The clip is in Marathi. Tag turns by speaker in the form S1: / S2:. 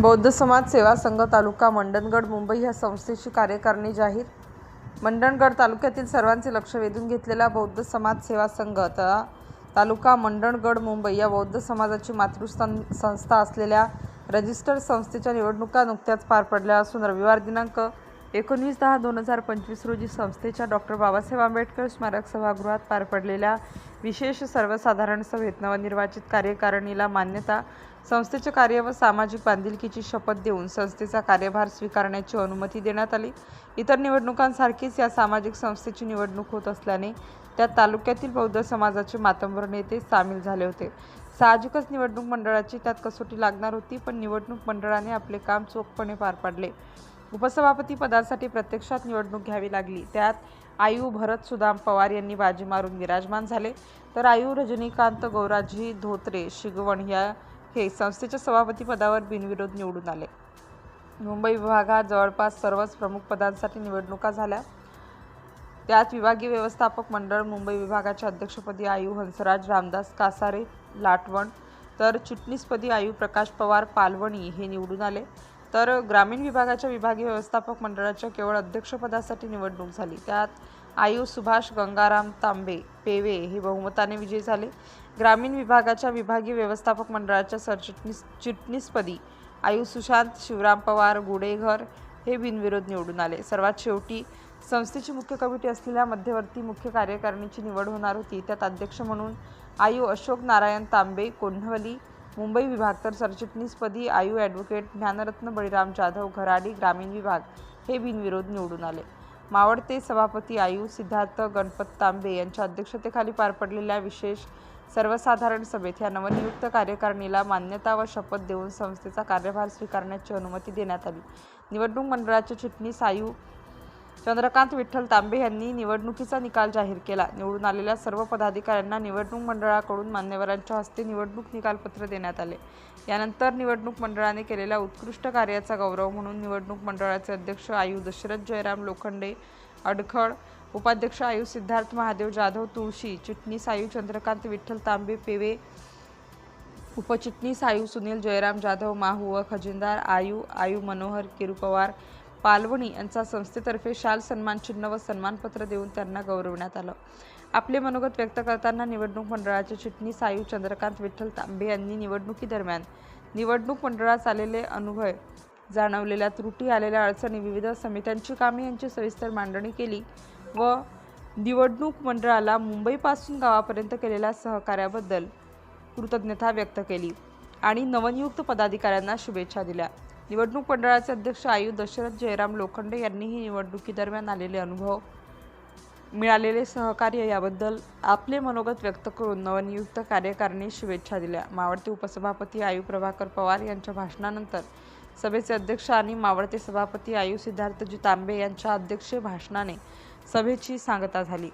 S1: बौद्ध समाज सेवा संघ तालुका मंडणगड मुंबई ह्या संस्थेची कार्यकारिणी जाहीर. मंडणगड तालुक्यातील सर्वांचे लक्ष वेधून घेतलेला बौद्ध समाज सेवा संघ ता तालुका मंडणगड मुंबई या बौद्ध समाजाची मातृस्थान संस्था असलेल्या रजिस्टर्ड संस्थेच्या निवडणुका नुकत्याच पार पडल्या असून रविवार दिनांक एकोणवीस दहा दोन हजार पंचवीस रोजी संस्थेच्या डॉक्टर बाबासाहेब आंबेडकर स्मारक सभागृहात पार पडलेल्या विशेष सर्वसाधारण सभेत नवनिर्वाचित कार्यकारिणीला मान्यता संस्थेचे कार्य व सामाजिक बांधिलकीची शपथ देऊन संस्थेचा कार्यभार स्वीकारण्याची अनुमती देण्यात आली. इतर निवडणुकांसारखीच या सामाजिक संस्थेची निवडणूक होत असल्याने त्यात तालुक्यातील बौद्ध समाजाचे मातंबर नेते सामील झाले होते. साहजिकच निवडणूक मंडळाची त्यात कसोटी लागणार होती पण निवडणूक मंडळाने आपले काम चोखपणे पार पाडले. उपसभापती पदासाठी प्रत्यक्षात निवडणूक घ्यावी लागली. त्यात आयु भरत सुदाम पवार यांनी बाजी मारून विराजमान झाले. तर आयू रजनीकांत गौराजी धोत्रे शिगवण या हे संस्थेच्या सभापती पदावर बिनविरोध निवडून आले. मुंबई विभागात जवळपास सर्वच प्रमुख पदांसाठी निवडणुका झाल्या. त्यात विभागीय व्यवस्थापक मंडळ मुंबई विभागाच्या अध्यक्षपदी आयू हंसराज रामदास कासारे लाटवण तर चिटणीसपदी आयू प्रकाश पवार पालवणी हे निवडून आले. तर ग्रामीण विभागाच्या विभागीय व्यवस्थापक मंडळाच्या केवळ अध्यक्षपदासाठी निवडणूक झाली. त्यात आयु सुभाष गंगाराम तांबे पेवे हे बहुमताने विजयी झाले. ग्रामीण विभागाच्या विभागीय व्यवस्थापक मंडळाच्या सरचिटणीस चिटणीसपदी आयु सुशांत शिवराम पवार गुडेघर हे बिनविरोध निवडून आले. सर्वात शेवटी संस्थेची मुख्य कमिटी असलेल्या मध्यवर्ती मुख्य कार्यकारिणीची निवड होणार होती. त्यात अध्यक्ष म्हणून आयु अशोक नारायण तांबे कोल्हवली मुंबई विभाग तर सरचिटणीसपदी आयु ॲडव्होकेट ज्ञानरत्न बळीराम जाधव घराडी ग्रामीण विभाग हे बिनविरोध निवडून आले. मावळते सभापती आयु सिद्धार्थ गणपत तांबे यांच्या अध्यक्षतेखाली पार पडलेल्या विशेष सर्वसाधारण सभेत या नवनियुक्त कार्यकारिणीला मान्यता व शपथ देऊन संस्थेचा कार्यभार स्वीकारण्याची अनुमती देण्यात आली. निवडणूक मंडळाचे चिटणीस आयु चंद्रकांत विठ्ठल तांबे यांनी निवडणुकीचा निकाल जाहीर केला. निवडून आलेल्या सर्व पदाधिकाऱ्यांना निवडणूक मंडळाकडून मान्यवरांच्या हस्ते निवडणूक निकालपत्र देण्यात आले. यानंतर निवडणूक मंडळाने केलेल्या उत्कृष्ट कार्याचा गौरव म्हणून निवडणूक मंडळाचे अध्यक्ष आयु दशरथ जयराम लोखंडे अडखळ उपाध्यक्ष आयु सिद्धार्थ महादेव जाधव तुळशी चिटणीस आयु चंद्रकांत विठ्ठल तांबे पेवे उपचिटणीस आयु सुनील जयराम जाधव माहू व खजिनदार आयु आयु मनोहर किरुपवार पालवणी यांचा संस्थेतर्फे शाल सन्मान चिन्ह व सन्मानपत्र देऊन त्यांना गौरवण्यात आलं. आपले मनोगत व्यक्त करताना निवडणूक मंडळाचे चिटणीस आयु चंद्रकांत विठ्ठल तांबे यांनी निवडणुकीदरम्यान निवडणूक मंडळास आलेले अनुभव जाणवलेल्या त्रुटी आलेल्या अडचणी विविध समित्यांची कामे यांची सविस्तर मांडणी केली व निवडणूक मंडळाला मुंबईपासून गावापर्यंत केलेल्या सहकार्याबद्दल कृतज्ञता व्यक्त केली आणि नवनियुक्त पदाधिकाऱ्यांना शुभेच्छा दिल्या. निवडणूक मंडळाचे अध्यक्ष आयु दशरथ जयराम लोखंडे यांनीही निवडणुकीदरम्यान आलेले अनुभव मिळालेले सहकार्य याबद्दल आपले मनोगत व्यक्त करून नवनियुक्त कार्यकारिणी शुभेच्छा दिल्या. मावळते उपसभापती आयु प्रभाकर पवार यांच्या भाषणानंतर सभेचे अध्यक्ष आणि मावळते सभापती आयु सिद्धार्थजी तांबे यांच्या अध्यक्षीय भाषणाने सभेची सांगता झाली.